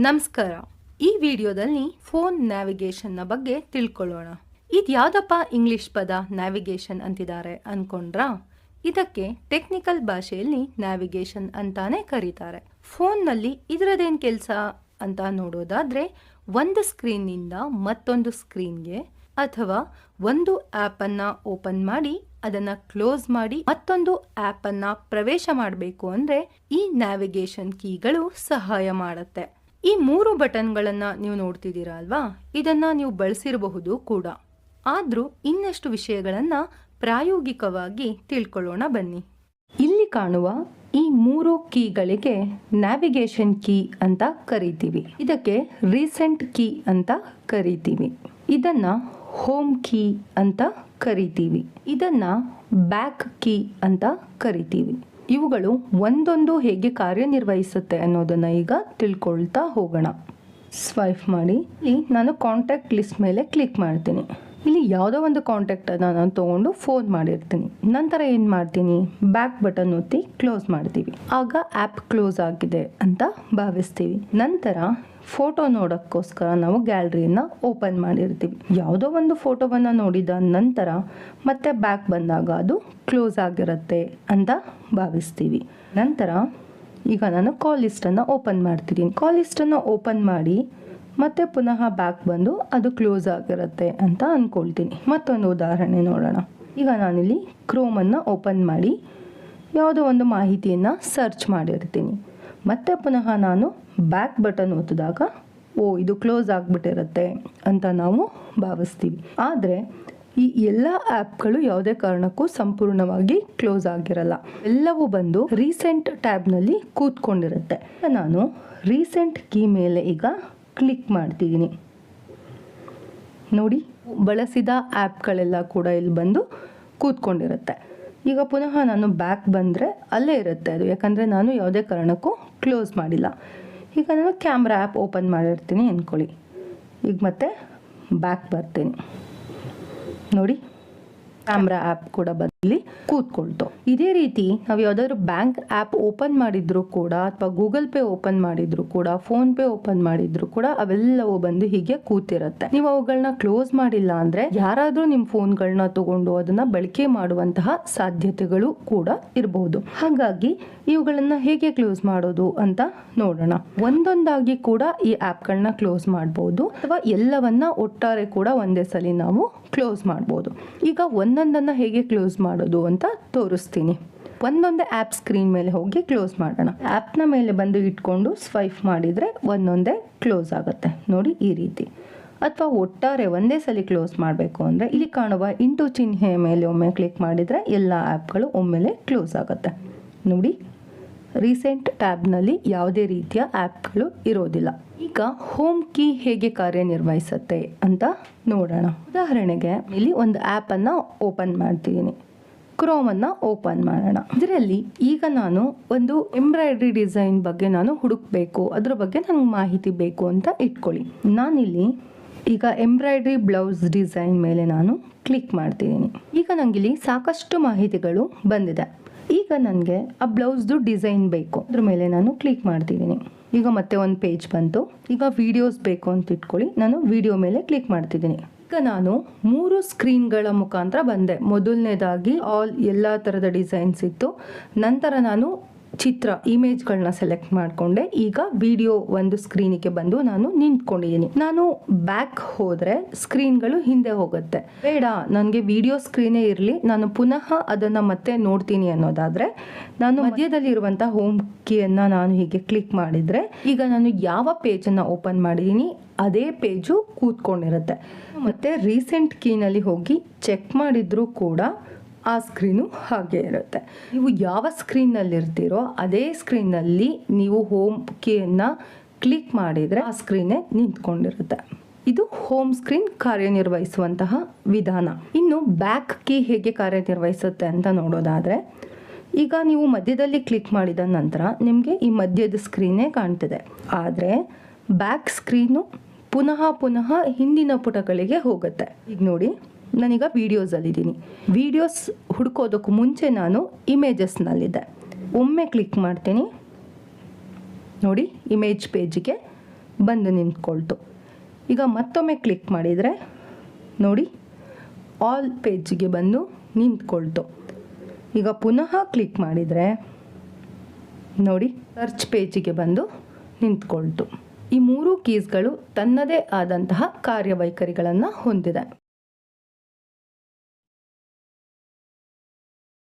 ನಮಸ್ಕಾರ. ಈ ವಿಡಿಯೋದಲ್ಲಿ ಫೋನ್ ನ್ಯಾವಿಗೇಷನ್ನ ಬಗ್ಗೆ ತಿಳ್ಕೊಳ್ಳೋಣ. ಇದು ಯಾವ್ದಪ್ಪ ಇಂಗ್ಲಿಷ್ ಪದ ನ್ಯಾವಿಗೇಷನ್ ಅಂತಿದ್ದಾರೆ ಅನ್ಕೊಂಡ್ರಾ? ಇದಕ್ಕೆ ಟೆಕ್ನಿಕಲ್ ಭಾಷೆಯಲ್ಲಿ ನ್ಯಾವಿಗೇಷನ್ ಅಂತಾನೆ ಕರೀತಾರೆ. ಫೋನ್ನಲ್ಲಿ ಇದರದೇನ್ ಕೆಲಸ ಅಂತ ನೋಡೋದಾದ್ರೆ, ಒಂದು ಸ್ಕ್ರೀನ್ನಿಂದ ಮತ್ತೊಂದು ಸ್ಕ್ರೀನ್ಗೆ ಅಥವಾ ಒಂದು ಆ್ಯಪನ್ನು ಓಪನ್ ಮಾಡಿ, ಅದನ್ನ ಕ್ಲೋಸ್ ಮಾಡಿ ಮತ್ತೊಂದು ಆ್ಯಪನ್ನು ಪ್ರವೇಶ ಮಾಡಬೇಕು ಅಂದ್ರೆ ಈ ನ್ಯಾವಿಗೇಷನ್ ಕೀಗಳು ಸಹಾಯ ಮಾಡುತ್ತೆ. ಈ ಮೂರು ಬಟನ್ಗಳನ್ನು ನೀವು ನೋಡ್ತಿದ್ದೀರಾ ಅಲ್ವಾ? ಇದನ್ನು ನೀವು ಬಳಸಿರಬಹುದು ಕೂಡ. ಆದರೂ ಇನ್ನಷ್ಟು ವಿಷಯಗಳನ್ನು ಪ್ರಾಯೋಗಿಕವಾಗಿ ತಿಳ್ಕೊಳ್ಳೋಣ ಬನ್ನಿ. ಇಲ್ಲಿ ಕಾಣುವ ಈ ಮೂರು ಕೀಗಳಿಗೆ ನ್ಯಾವಿಗೇಷನ್ ಕೀ ಅಂತ ಕರಿತೀವಿ. ಇದಕ್ಕೆ ರೀಸೆಂಟ್ ಕೀ ಅಂತ ಕರಿತೀವಿ. ಇದನ್ನ ಹೋಮ್ ಕೀ ಅಂತ ಕರಿತೀವಿ. ಇದನ್ನ ಬ್ಯಾಕ್ ಕೀ ಅಂತ ಕರಿತೀವಿ. ಇವುಗಳು ಒಂದೊಂದು ಹೇಗೆ ಕಾರ್ಯನಿರ್ವಹಿಸುತ್ತೆ ಅನ್ನೋದನ್ನು ಈಗ ತಿಳ್ಕೊಳ್ತಾ ಹೋಗೋಣ. ಸ್ವೈಪ್ ಮಾಡಿ. ನಾನು ಕಾಂಟ್ಯಾಕ್ಟ್ ಲಿಸ್ಟ್ ಮೇಲೆ ಕ್ಲಿಕ್ ಮಾಡ್ತೀನಿ. ಇಲ್ಲಿ ಯಾವುದೋ ಒಂದು ಕಾಂಟ್ಯಾಕ್ಟನ್ನು ನಾನು ತೊಗೊಂಡು ಫೋನ್ ಮಾಡಿರ್ತೀನಿ. ನಂತರ ಏನು ಮಾಡ್ತೀನಿ? ಬ್ಯಾಕ್ ಬಟನ್ ಒತ್ತಿ ಕ್ಲೋಸ್ ಮಾಡ್ತೀವಿ. ಆಗ ಆ್ಯಪ್ ಕ್ಲೋಸ್ ಆಗಿದೆ ಅಂತ ಭಾವಿಸ್ತೀವಿ. ನಂತರ ಫೋಟೋ ನೋಡೋಕ್ಕೋಸ್ಕರ ನಾವು ಗ್ಯಾಲರಿಯನ್ನು ಓಪನ್ ಮಾಡಿರ್ತೀವಿ. ಯಾವುದೋ ಒಂದು ಫೋಟೋವನ್ನು ನೋಡಿದ ನಂತರ ಮತ್ತೆ ಬ್ಯಾಕ್ ಬಂದಾಗ ಅದು ಕ್ಲೋಸ್ ಆಗಿರುತ್ತೆ ಅಂತ ಭಾವಿಸ್ತೀವಿ. ನಂತರ ಈಗ ನಾನು ಕಾಲ್ ಲಿಸ್ಟನ್ನು ಓಪನ್ ಮಾಡ್ತಿದ್ದೀನಿ. ಕಾಲ್ ಲಿಸ್ಟನ್ನು ಓಪನ್ ಮಾಡಿ ಮತ್ತೆ ಪುನಃ ಬ್ಯಾಕ್ ಬಂದು ಅದು ಕ್ಲೋಸ್ ಆಗಿರುತ್ತೆ ಅಂತ ಅಂದ್ಕೊಳ್ತೀನಿ ಮತ್ತೊಂದು ಉದಾಹರಣೆ ನೋಡೋಣ. ಈಗ ನಾನಿಲ್ಲಿ ಕ್ರೋಮನ್ನು ಓಪನ್ ಮಾಡಿ ಯಾವುದೋ ಒಂದು ಮಾಹಿತಿಯನ್ನು ಸರ್ಚ್ ಮಾಡಿರ್ತೀನಿ. ಮತ್ತೆ ಪುನಃ ನಾನು ಬ್ಯಾಕ್ ಬಟನ್ ಒತ್ತಿದಾಗ, ಓ, ಇದು ಕ್ಲೋಸ್ ಆಗಿಬಿಟ್ಟಿರುತ್ತೆ ಅಂತ ನಾವು ಭಾವಿಸ್ತೀವಿ. ಆದರೆ ಈ ಎಲ್ಲ ಆ್ಯಪ್ಗಳು ಯಾವುದೇ ಕಾರಣಕ್ಕೂ ಸಂಪೂರ್ಣವಾಗಿ ಕ್ಲೋಸ್ ಆಗಿರಲ್ಲ. ಎಲ್ಲವೂ ಬಂದು ರೀಸೆಂಟ್ ಟ್ಯಾಬ್ನಲ್ಲಿ ಕೂತ್ಕೊಂಡಿರುತ್ತೆ. ನಾನು ರೀಸೆಂಟ್ ಕೀ ಮೇಲೆ ಈಗ ಕ್ಲಿಕ್ ಮಾಡ್ತಿದ್ದೀನಿ ನೋಡಿ, ಬಳಸಿದ ಆ್ಯಪ್ಗಳೆಲ್ಲ ಕೂಡ ಇಲ್ಲಿ ಬಂದು ಕೂತ್ಕೊಂಡಿರುತ್ತೆ. ಈಗ ಪುನಃ ನಾನು ಬ್ಯಾಕ್ ಬಂದರೆ ಅಲ್ಲೇ ಇರುತ್ತೆ ಅದು. ಯಾಕಂದರೆ ನಾನು ಯಾವುದೇ ಕಾರಣಕ್ಕೂ ಕ್ಲೋಸ್ ಮಾಡಿಲ್ಲ. ಈಗ ನಾನು ಕ್ಯಾಮ್ರಾ ಆ್ಯಪ್ ಓಪನ್ ಮಾಡಿರ್ತೀನಿ ಅಂದ್ಕೊಳ್ಳಿ. ಈಗ ಮತ್ತೆ ಬ್ಯಾಕ್ ಬರ್ತೀನಿ. ನೋಡಿ. ಕ್ಯಾಮ್ರಾ ಆ್ಯಪ್ ಕೂಡ ಬದಲಿ ಕೂತ್ಕೊಳ್ತು. ಇದೇ ರೀತಿ ನಾವು ಯಾವುದಾದ್ರು ಬ್ಯಾಂಕ್ ಆ್ಯಪ್ ಓಪನ್ ಮಾಡಿದ್ರು ಕೂಡ ಅಥವಾ ಗೂಗಲ್ ಪೇ ಓಪನ್ ಮಾಡಿದ್ರು ಕೂಡ, ಫೋನ್ ಪೇ ಓಪನ್ ಮಾಡಿದ್ರು ಕೂಡ ಅವೆಲ್ಲವೂ ಬಂದು ಹೀಗೆ ಕೂತಿರುತ್ತೆ. ನೀವು ಅವುಗಳನ್ನ ಕ್ಲೋಸ್ ಮಾಡಿಲ್ಲ ಅಂದ್ರೆ ಯಾರಾದ್ರೂ ನಿಮ್ಮ ಫೋನ್ಗಳನ್ನ ತಗೊಂಡು ಅದನ್ನ ಬಳಕೆ ಮಾಡುವಂತಹ ಸಾಧ್ಯತೆಗಳು ಕೂಡ ಇರಬಹುದು ಹಾಗಾಗಿ ಇವುಗಳನ್ನ ಹೇಗೆ ಕ್ಲೋಸ್ ಮಾಡೋದು ಅಂತ ನೋಡೋಣ. ಒಂದೊಂದಾಗಿ ಕೂಡ ಈ ಆ್ಯಪ್ಗಳನ್ನ ಕ್ಲೋಸ್ ಮಾಡಬಹುದು ಅಥವಾ ಎಲ್ಲವನ್ನ ಒಟ್ಟಾರೆ ಕೂಡ ಒಂದೇ ಸಲ ನಾವು ಕ್ಲೋಸ್ ಮಾಡಬಹುದು ಈಗ ಒಂದೊಂದನ್ನು ಹೇಗೆ ಕ್ಲೋಸ್ ಮಾಡೋದು ಅಂತ ತೋರಿಸ್ತೀನಿ. ಒಂದೊಂದೇ ಆ್ಯಪ್ ಸ್ಕ್ರೀನ್ ಮೇಲೆ ಹೋಗಿ ಕ್ಲೋಸ್ ಮಾಡೋಣ. ಆ್ಯಪ್ನ ಮೇಲೆ ಬಂದು ಇಟ್ಕೊಂಡು ಸ್ವೈಪ್ ಮಾಡಿದರೆ ಒಂದೊಂದೇ ಕ್ಲೋಸ್ ಆಗುತ್ತೆ. ನೋಡಿ ಈ ರೀತಿ. ಅಥವಾ ಒಟ್ಟಾರೆ ಒಂದೇ ಸಲ ಕ್ಲೋಸ್ ಮಾಡಬೇಕು ಅಂದರೆ ಇಲ್ಲಿ ಕಾಣುವ ಇಂಟು ಚಿಹ್ನೆ ಮೇಲೆ ಒಮ್ಮೆ ಕ್ಲಿಕ್ ಮಾಡಿದರೆ ಎಲ್ಲ ಆ್ಯಪ್ಗಳು ಒಮ್ಮೆಲೆ ಕ್ಲೋಸ್ ಆಗುತ್ತೆ. ನೋಡಿ. ರೀಸೆಂಟ್ ಟ್ಯಾಬ್ನಲ್ಲಿ ಯಾವುದೇ ರೀತಿಯ ಆ್ಯಪ್ಗಳು ಇರೋದಿಲ್ಲ. ಈಗ ಹೋಮ್ ಕೀ ಹೇಗೆ ಕಾರ್ಯನಿರ್ವಹಿಸುತ್ತೆ ಅಂತ ನೋಡೋಣ. ಉದಾಹರಣೆಗೆ, ಇಲ್ಲಿ ಒಂದು ಆ್ಯಪನ್ನು ಓಪನ್ ಮಾಡ್ತಿದ್ದೀನಿ. ಕ್ರೋಮನ್ನು ಓಪನ್ ಮಾಡೋಣ. ಇದರಲ್ಲಿ ಈಗ ನಾನು ಒಂದು ಎಂಬ್ರಾಯ್ಡ್ರಿ ಡಿಸೈನ್ ಬಗ್ಗೆ ನಾನು ಹುಡುಕ್ಬೇಕು. ಅದ್ರ ಬಗ್ಗೆ ನನಗೆ ಮಾಹಿತಿ ಬೇಕು ಅಂತ ಇಟ್ಕೊಳ್ಳಿ. ನಾನಿಲ್ಲಿ ಈಗ ಎಂಬ್ರಾಯ್ಡ್ರಿ ಬ್ಲೌಸ್ ಡಿಸೈನ್ ಮೇಲೆ ನಾನು ಕ್ಲಿಕ್ ಮಾಡ್ತಿದ್ದೀನಿ. ಈಗ ನನಗಿಲ್ಲಿ ಸಾಕಷ್ಟು ಮಾಹಿತಿಗಳು ಬಂದಿದೆ. ಈಗ ನನಗೆ ಆ ಬ್ಲೌಸ್ದು ಡಿಸೈನ್ ಬೇಕು. ಅದ್ರ ಮೇಲೆ ನಾನು ಕ್ಲಿಕ್ ಮಾಡ್ತಿದ್ದೀನಿ ಈಗ ಮತ್ತೆ ಒಂದು ಪೇಜ್ ಬಂತು. ಈಗ ವಿಡಿಯೋಸ್ ಬೇಕು ಅಂತ ಇಟ್ಕೊಳ್ಳಿ. ನಾನು ವಿಡಿಯೋ ಮೇಲೆ ಕ್ಲಿಕ್ ಮಾಡ್ತಿದ್ದೀನಿ ಈಗ ನಾನು ಮೂರು ಸ್ಕ್ರೀನ್ಗಳ ಮುಖಾಂತರ ಬಂದೆ. ಮೊದಲನೇದಾಗಿ ಆಲ್ ಎಲ್ಲ ಥರದ ಡಿಸೈನ್ಸ್ ಇತ್ತು. ನಂತರ ನಾನು ಚಿತ್ರ ಇಮೇಜ್ಗಳನ್ನ ಸೆಲೆಕ್ಟ್ ಮಾಡಿಕೊಂಡೆ. ಈಗ ವಿಡಿಯೋ ಒಂದು ಸ್ಕ್ರೀನಿಗೆ ಬಂದು ನಾನು ನಿಂತ್ಕೊಂಡಿದ್ದೀನಿ. ನಾನು ಬ್ಯಾಕ್ ಹೋದರೆ ಸ್ಕ್ರೀನ್ಗಳು ಹಿಂದೆ ಹೋಗುತ್ತೆ. ಬೇಡ, ನನಗೆ ವಿಡಿಯೋ ಸ್ಕ್ರೀನೇ ಇರಲಿ. ನಾನು ಪುನಃ ಅದನ್ನು ಮತ್ತೆ ನೋಡ್ತೀನಿ ಅನ್ನೋದಾದರೆ, ನಾನು ಮಧ್ಯದಲ್ಲಿ ಇರುವಂಥ ಹೋಮ್ ಕೀಯನ್ನು ನಾನು ಹೀಗೆ ಕ್ಲಿಕ್ ಮಾಡಿದರೆ, ಈಗ ನಾನು ಯಾವ ಪೇಜನ್ನು ಓಪನ್ ಮಾಡಿದ್ದೀನಿ ಅದೇ ಪೇಜು ಕೂತ್ಕೊಂಡಿರುತ್ತೆ. ಮತ್ತು ರೀಸೆಂಟ್ ಕೀನಲ್ಲಿ ಹೋಗಿ ಚೆಕ್ ಮಾಡಿದರೂ ಕೂಡ ಆ ಸ್ಕ್ರೀನು ಹಾಗೆ ಇರುತ್ತೆ. ನೀವು ಯಾವ ಸ್ಕ್ರೀನಲ್ಲಿರ್ತೀರೋ ಅದೇ ಸ್ಕ್ರೀನಲ್ಲಿ ನೀವು ಹೋಮ್ ಕೀಯನ್ನು ಕ್ಲಿಕ್ ಮಾಡಿದರೆ ಆ ಸ್ಕ್ರೀನೇ ನಿಂತ್ಕೊಂಡಿರುತ್ತೆ. ಇದು ಹೋಮ್ ಸ್ಕ್ರೀನ್ ಕಾರ್ಯನಿರ್ವಹಿಸುವಂತಹ ವಿಧಾನ. ಇನ್ನು ಬ್ಯಾಕ್ ಕೀ ಹೇಗೆ ಕಾರ್ಯನಿರ್ವಹಿಸುತ್ತೆ ಅಂತ ನೋಡೋದಾದರೆ, ಈಗ ನೀವು ಮಧ್ಯದಲ್ಲಿ ಕ್ಲಿಕ್ ಮಾಡಿದ ನಂತರ ನಿಮಗೆ ಈ ಮಧ್ಯದ ಸ್ಕ್ರೀನೇ ಕಾಣ್ತಿದೆ. ಆದರೆ ಬ್ಯಾಕ್ ಸ್ಕ್ರೀನು ಪುನಃ ಪುನಃ ಹಿಂದಿನ ಪುಟಗಳಿಗೆ ಹೋಗುತ್ತೆ. ಈಗ ನೋಡಿ ನಾನೀಗ ವೀಡಿಯೋಸಲ್ಲಿದ್ದೀನಿ ವೀಡಿಯೋಸ್ ಹುಡ್ಕೋದಕ್ಕೂ ಮುಂಚೆ ನಾನು ಇಮೇಜಸ್ನಲ್ಲಿದ್ದೆ ಒಮ್ಮೆ ಕ್ಲಿಕ್ ಮಾಡ್ತೀನಿ. ನೋಡಿ ಇಮೇಜ್ ಪೇಜಿಗೆ ಬಂದು ನಿಂತ್ಕೊಳ್ತು. ಈಗ ಮತ್ತೊಮ್ಮೆ ಕ್ಲಿಕ್ ಮಾಡಿದರೆ, ನೋಡಿ ಆಲ್ ಪೇಜಿಗೆ ಬಂದು ನಿಂತ್ಕೊಳ್ತು. ಈಗ ಪುನಃ ಕ್ಲಿಕ್ ಮಾಡಿದರೆ, ನೋಡಿ ಸರ್ಚ್ ಪೇಜಿಗೆ ಬಂದು ನಿಂತ್ಕೊಳ್ತು. ಈ ಮೂರು ಕೀಸ್ಗಳು ತನ್ನದೇ ಆದಂತಹ ಕಾರ್ಯವೈಖರಿಗಳನ್ನು ಹೊಂದಿದೆ.